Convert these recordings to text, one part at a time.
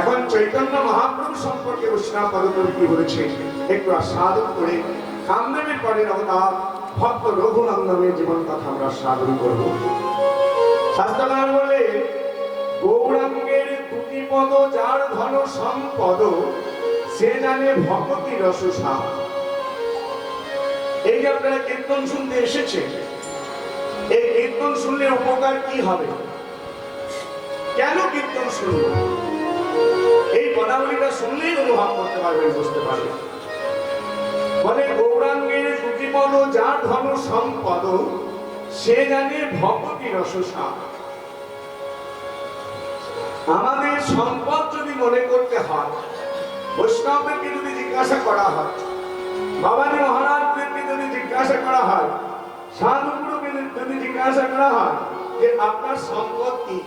এখন চৈতন্য মহাপ্রভু সম্পর্কে বৈষ্ণব পদকবি কি বলেছে? একটু আস্বাদন করে কামদেবের পরের অবতার ভক্ত রঘুনন্দনের জীবন কথা আমরা সাধন করব। শাস্ত্রকার বলে, গৌরাঙ্গের দুটি পদ যার ধন সম্পদ, সে জানে ভগতি রসসা এই যে আপনারা কীর্তন শুনতে এসেছে, এই কীর্তন শুনলে উপকার কি হবে? কেন কীর্তন শুনব? এই পদাবলীটা শুনলেই অনুভব করতে পারবেন, বুঝতে পারবেন বলে গৌরাঙ্গের দুটি পদ যার ধন সম্পদ, সে জানে ভগতি রসসা আমাদের সম্পদ যদি মনে করতে হয়, বৈষ্ণবদেরকে যদি জিজ্ঞাসা করা হয় বাবাজি মহারাজদেরকে যদি জিজ্ঞাসা করা হয়, সাধুগুরুকে যদি জিজ্ঞাসা করা হয় যে আপনার সম্পদ কি?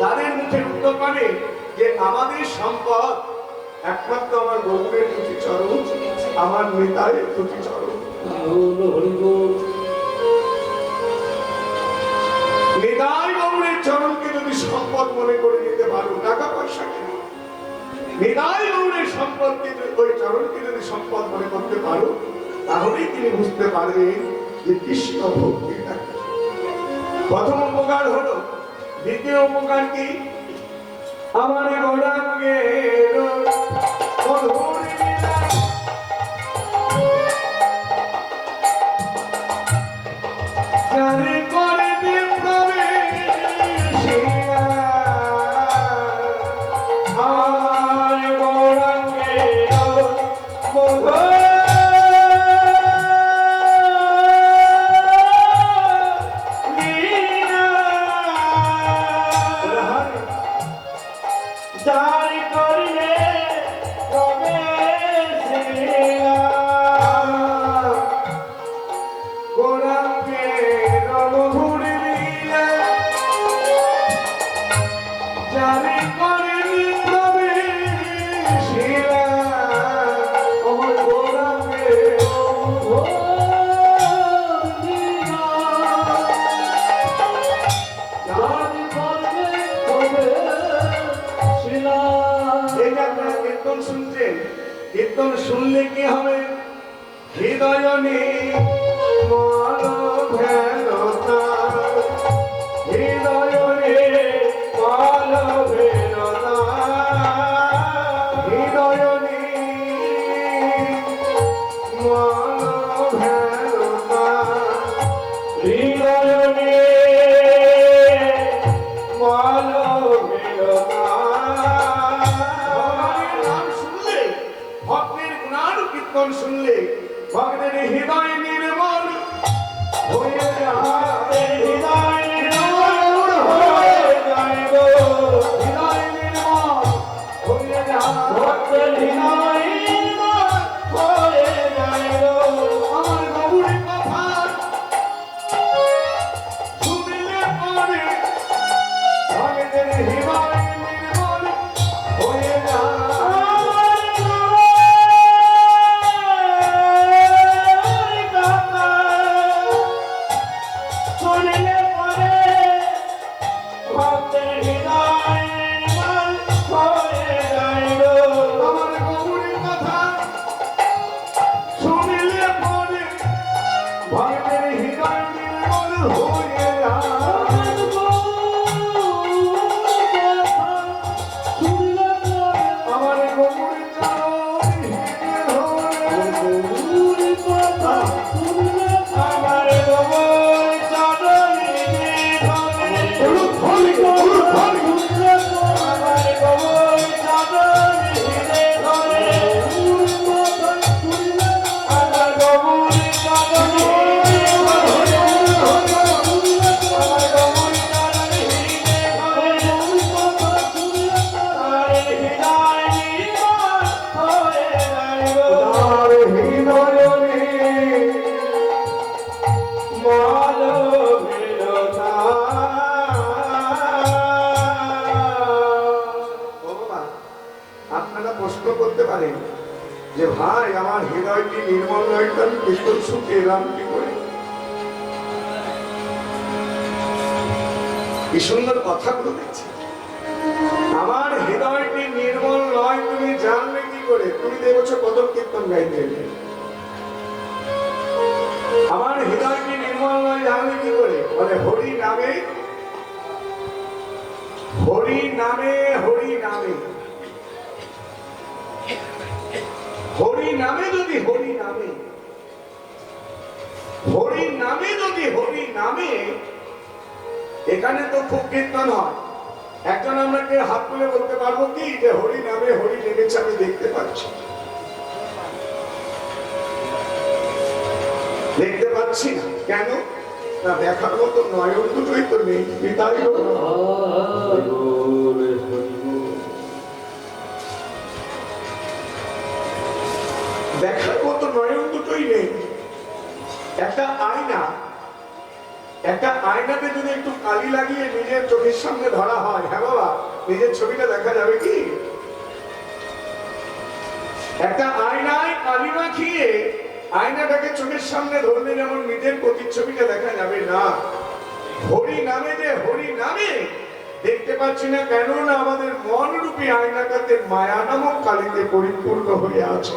তাদের মুখে উত্তর পাবে যে আমাদের সম্পদ একমাত্র আমার গৌরের দুটি চরণ আমার নেতায়ের দুটি চরণ নিদায় গৌরের চরণকে যদি সম্পদ মনে করে নিতে পারো টাকা পয়সা কেন নিদায় গৌরের সম্পদকে যদি- ওই চরণকে যদি সম্পদ মনে করতে পারো তাহলেই তিনি বুঝতে পারবেন যে কৃষ্ণ ভক্তিটা। প্রথম উপকার হলো দ্বিতীয় উপকার কি? আমার গৌরাঙ্গের কীর্তন শুনলে ভগ্নের হৃদয় নির্মল হয়ে যায়। হৃদয় নির্মল হৃদয় নির্মল কীর্তন কি করে? কি সুন্দর কথাগুলো দেখছি আমার হৃদয়টি নির্মল নয়, তুমি জানবে কি করে? তুমি তো এবছর কত কীর্তন গাইতে এলে। আমার হৃদয়কে নির্মল নয়, জানলে কি করে? বলে, হরি নামে হরি নামে হরি নামে। হরি নামে যদি হরি নামে হরি নামে যদি হরি নামে এখানে তো খুব কীর্তন হয়। একজন আমরা আমাকে হাত তুলে বলতে পারব কি যে হরি নামে হরি লেগেছে আমি দেখতে পাচ্ছি। দেখতে পাচ্ছি না। কেন? না দেখার মতো নয়ন দুটোই তো নেই পিতাই। দেখার মতো নয়ন দুটোই নেই। একটা আয়না, একটা আয়নাতে যদি একটু কালি লাগিয়ে নিজের চোখের সামনে ধরা হয় হ্যাঁ বাবা, নিজের ছবিটা দেখা যাবে কি? একটা আয়নায় কালি মাখিয়ে আয়নাটাকে চোখের সামনে ধরলে যেমন নিজের প্রতিচ্ছবিটা দেখা যাবে না। হরি নামে যে হরি নামে, দেখতে পাচ্ছি না কেন না আমাদের মন রূপী আয়নাটাতে মায়া নামক কালিতে পরিপূর্ণ হয়ে আছে।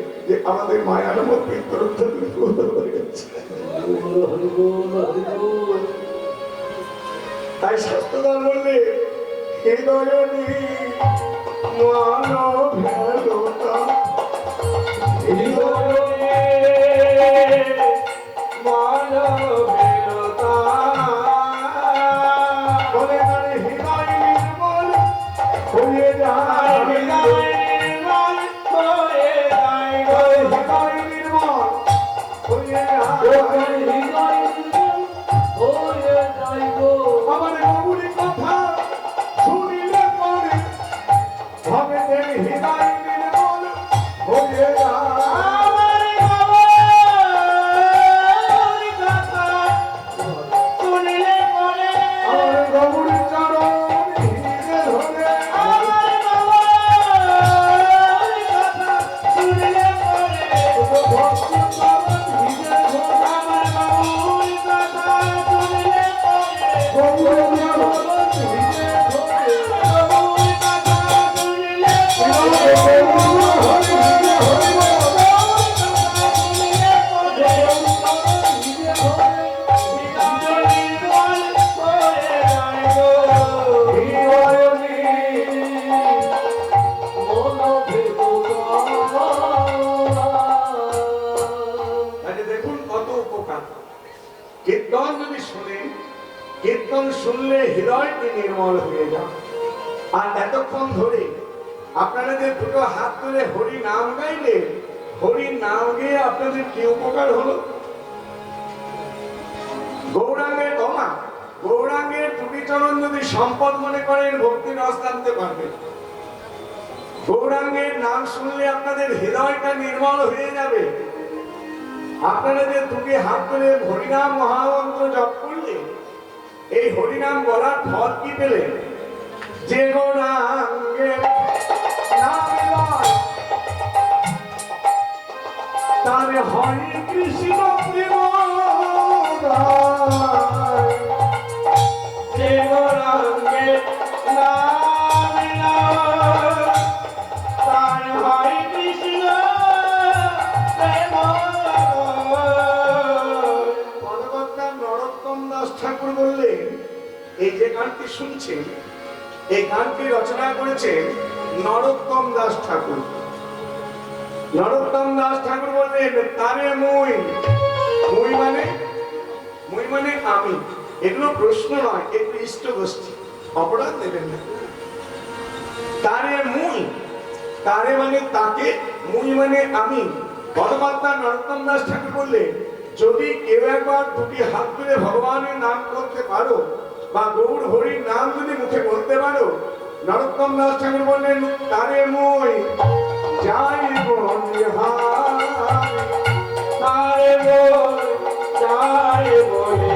যে আমাদের মায়ার মধ্যে তাই শাস্ত্রদার বললে মানব হৃদয়টি নির্মল হয়ে যায় আর এতক্ষণ ধরে আপনারা যে দুটো হাত তুলে হরি নাম গাইলে, হরি নাম গিয়ে আপনাদের কি উপকার হলো? গৌরাঙ্গের ক্ষমা, গৌরাঙ্গের চরণ যদি সম্পদ মনে করেন ভক্তি রস জানতে পারবেন গৌরাঙ্গের নাম শুনলে আপনাদের হৃদয়টা নির্মল হয়ে যাবে। আপনারা যে দুটি হাত তুলে হরিনাম মহামন্ত্র জপ এই হরিনাম বলার ফল কি পেলেন যে লয়, তার হয় কৃষ্ণ প্রেম। যে নাম ঠাকুর বললেন, এই যে গানটি শুনছেন, এই গানটি রচনা করেছেন নরোত্তম দাস ঠাকুর। নরোত্তম দাস ঠাকুর বললেন, তারে মুই। মুই মানে? মুই মানে আমি। এগুলো প্রশ্ন নয়, এগুলো ইষ্ট গোষ্ঠী অপরাধ নেবেন না। তারে মুই। তারে মানে তাকে, মুই মানে আমি। পরমাত্মা নরোত্তম দাস ঠাকুর বললেন যদি কেউ একবার দুটি হাত তুলে ভগবানের নাম করতে পারো, বা গৌর হরির নাম যদি মুখে বলতে পারো, নরোত্তম দাস ঠাকুর বললেন, তারে মই যাই তারে মুই যাই বলিহারি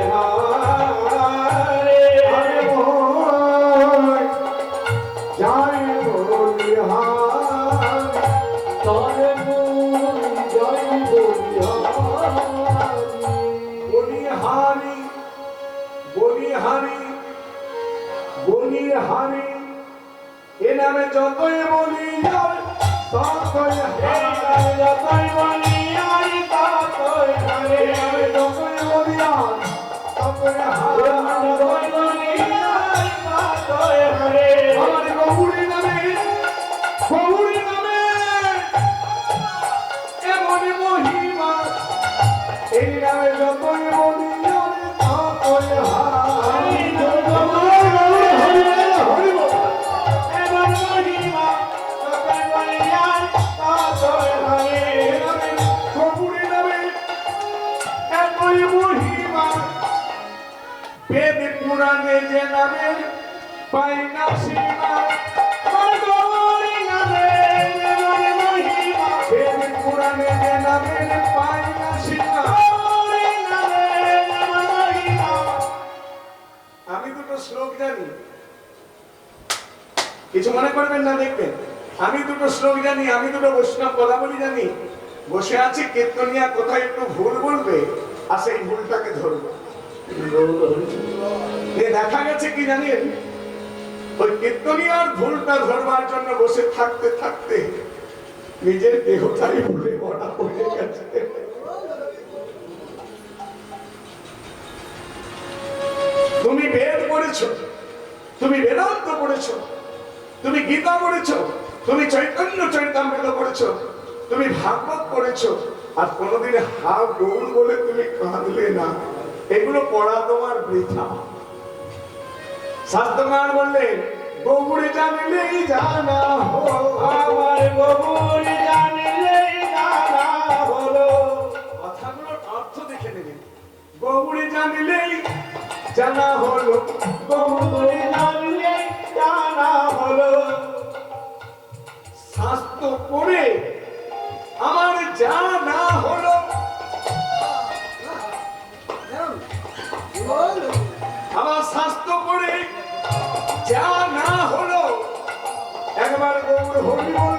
জানি, আমি দুটো বৈষ্ণব পদাবলী জানি। বসে আছি, কীর্তনিয়া, কোথায় একটু ভুল বলবে? আর সেই ভুলটাকে ধরবো। দেখা গেছে কি জানেন ওই কীর্তনিয়ার ভুলটা ধরবার জন্য বসে থাকতে থাকতে নিজের দেহটাই ভুলে, বড়া হয়ে গেছে। তুমি বেদ পড়েছো, তুমি বেদান্ত পড়েছো, তুমি গীতা পড়েছো তুমি চৈতন্য চৈতামৃত পড়েছো তুমি ভাগবত পড়েছো, আর কোনোদিন হা গৌর বলে তুমি কাঁদলে না। এগুলো পড়া তোমার বৃথা। শাস্ত্রমান বললেন গৌরী জানিলেই জানা হো আমার গৌরী জানিলেই জানা হলো। কথাগুলোর অর্থ দেখে নেবেন গৌরী জানিলেই জানা হলো গৌরী জানিলেই জানা হলো। জানা হলো। আমার স্বাস্থ্য করে যা না হলো। একবার গৌর হরি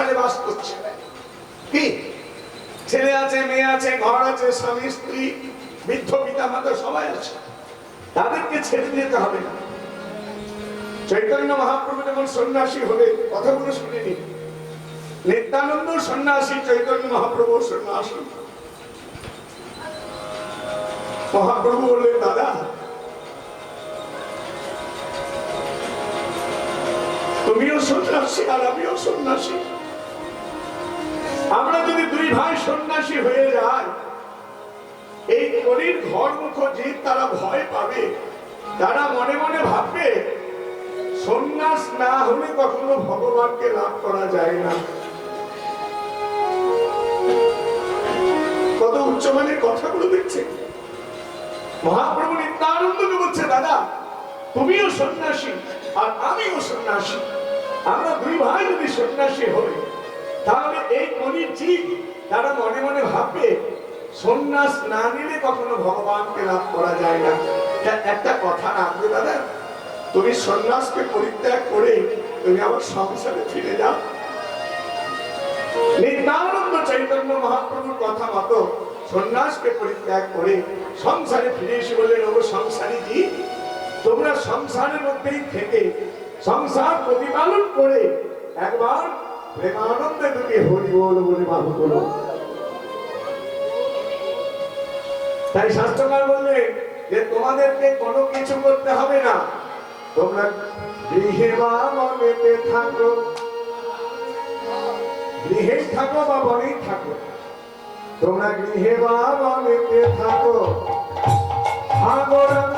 সংসারে বাস করছে। কি? ছেলে আছে, মেয়ে আছে, ঘর আছে, স্বামী, স্ত্রী, বৃদ্ধ পিতা, মাতা, সবাই আছে। তাদেরকে ছেড়ে দিতে হবে না। চৈতন্য মহাপ্রভু যখন সন্ন্যাসী হলে কথাগুলো শুনিনি নিত্যানন্দ সন্ন্যাসী, চৈতন্য মহাপ্রভু সন্ন্যাসী। মহাপ্রভু বললেন, দাদা, তুমিও সন্ন্যাসী আর আমিও সন্ন্যাসী। আমরা যদি দুই ভাই সন্ন্যাসী হয়ে যাই, এই কলির ঘর মুখ জীব তারা ভয় পাবে, তারা মনে মনে ভাববে, সন্ন্যাস না হলে কখনো ভগবানকে লাভ করা যায় না। কত উচ্চমানের কথাগুলো দেখছে মহাপ্রভু নিত্যানন্দকে বলছে, দাদা, তুমিও সন্ন্যাসী আর আমিও সন্ন্যাসী। আমরা দুই ভাই যদি সন্ন্যাসী হই তাহলে এই কলির জীব তারা মনে মনে ভাববে সন্ন্যাস না নিলে কখনো ভগবানকে লাভ করা যায় না। একটা কথা রাখবে দাদা, তুমি সন্ন্যাসকে পরিত্যাগ করে তুমি আমার সংসারে ফিরে যাও। নিত্যানন্দ চৈতন্য মহাপ্রভুর কথা মতো সন্ন্যাসকে পরিত্যাগ করে সংসারে ফিরে এসে বললেন ও সংসারী জি তোমরা সংসারের মধ্যেই থেকে সংসার প্রতিপালন করে একবার প্রেমানন্দে তুমি হরি বল বলে বাহু করো তাই শাস্ত্রকার বললে যে তোমাদেরকে কোনো কিছু করতে হবে না। তোমরা গৃহে বা মনেতে থাকো। গৃহেই থাকো বা বনেই থাকো। তোমরা গৃহে বা বনেতে থাকো। সাগরাঙ্গ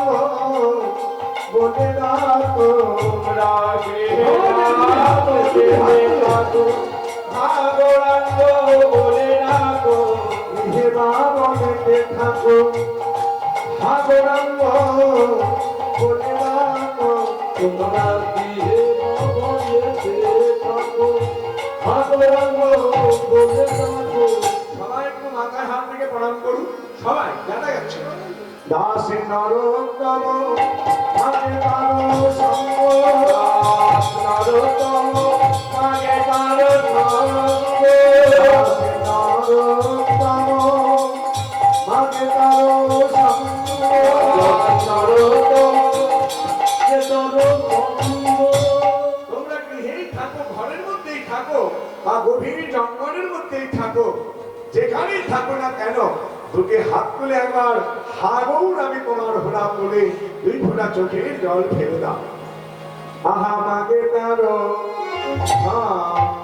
বনে না তোমরা গৃহে বা বনেতে থাকো সাগরাঙ্গ বনে না গৃহে বা বনেতে থাকো। সাগরাঙ্গ বনে না তোমরা গৃহে বা বনেতে থাকো সবাই একটু মাথায় হাত থেকে প্রণাম করুন। সবাই যাচ্ছে দাসে নরোত্তম আগে তারো সঙ্গ দাস নরোত্তম আগে তারো সঙ্গ দাসে নরোত্তম আগে তারো সঙ্গ দাস নরোত্তম আগে তোমরা গৃহেই থাকো ঘরের মধ্যেই থাকো? বা গভীর জঙ্গলের মধ্যেই থাকো। যেখানেই থাকো না কেন তোকে হাত তুলে একবার হাগৌর আমি তোমার হলাম বলে দুই ফোঁটা চোখের জল ফেলে দাও। আহা মাগে তারো। আমরে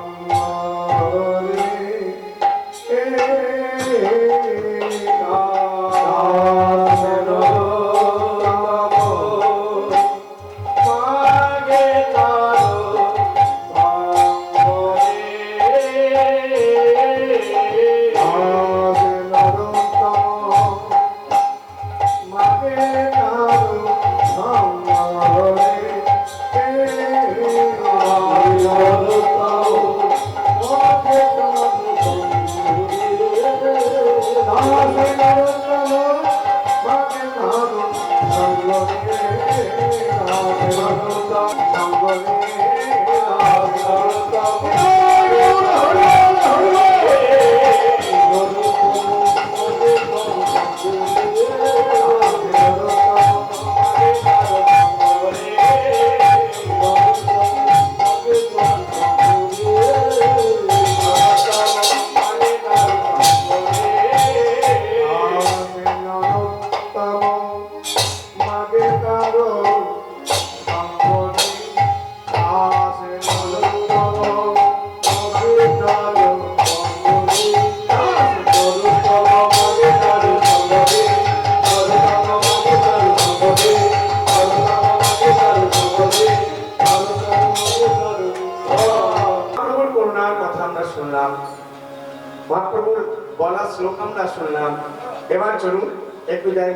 চলুন, একটু যাই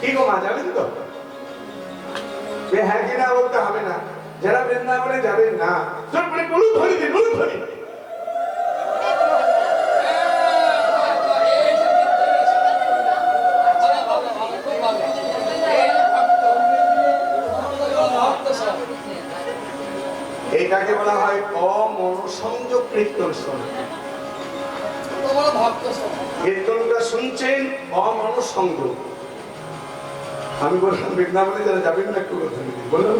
কি গো মা, যাবেন তো? যে হ্যাঁ কি না বলতে হবে না। যারা বৃন্দাবনে না। ধরে দিন এইটাকে বলা হয় অমনসংযোগ কীর্তন শোনা কীর্তনটা শুনছেন অমনসংযোগ আমি বললাম, বৃন্দাবনে যারা যাবেন না একটু কথা বললাম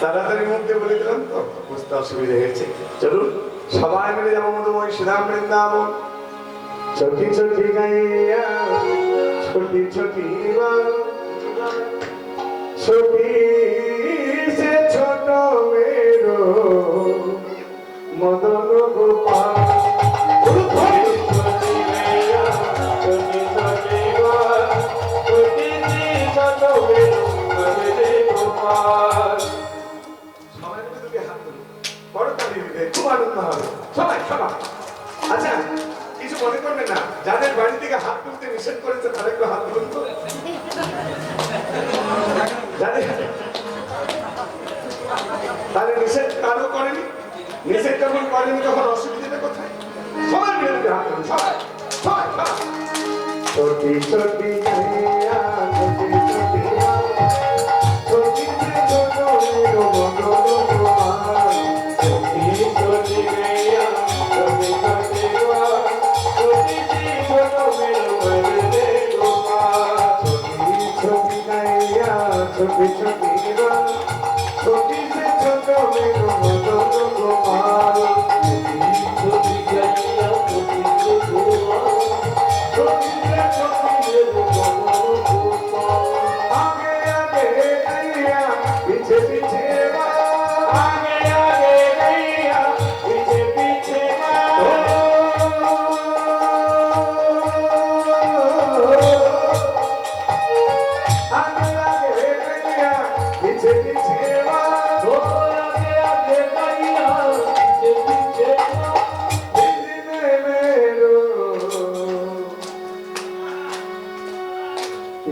তাড়াতাড়ির মধ্যে বলে দিলাম তো, বুঝতে অসুবিধা হয়েছে। চলুন, সবাই মিলে যাব মধুময় শ্রীরাম বৃন্দাবন। ছোটি ছোটি গাইয়া, ছোটি ছোটি ছোটি সে ছোট মেরো, মদন Prabhupada.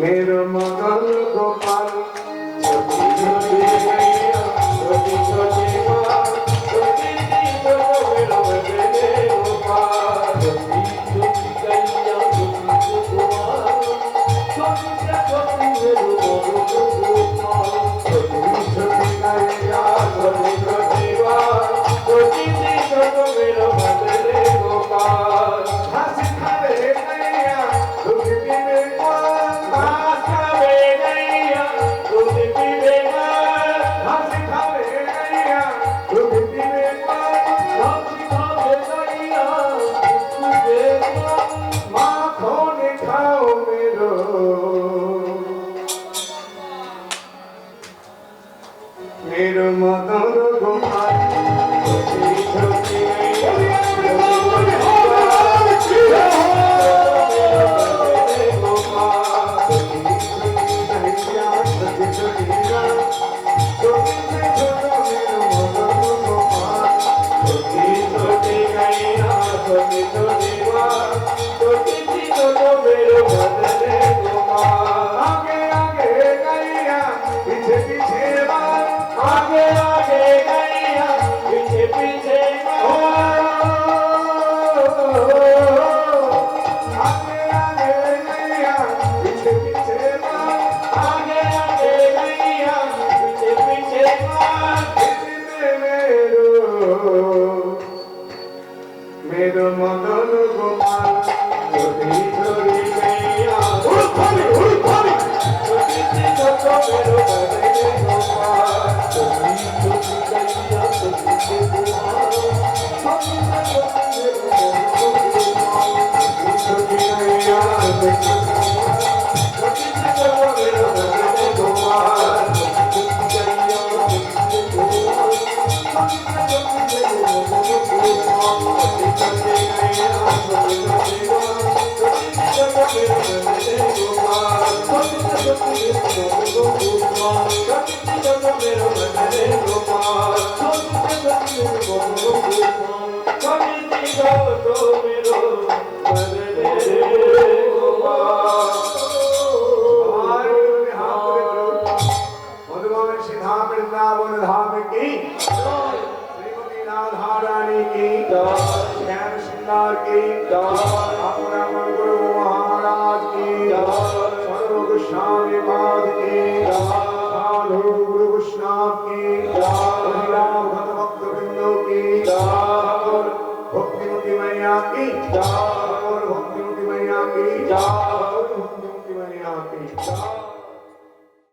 मेरो मगन गोपाल छोटी छोटी गैया छोटी छोटी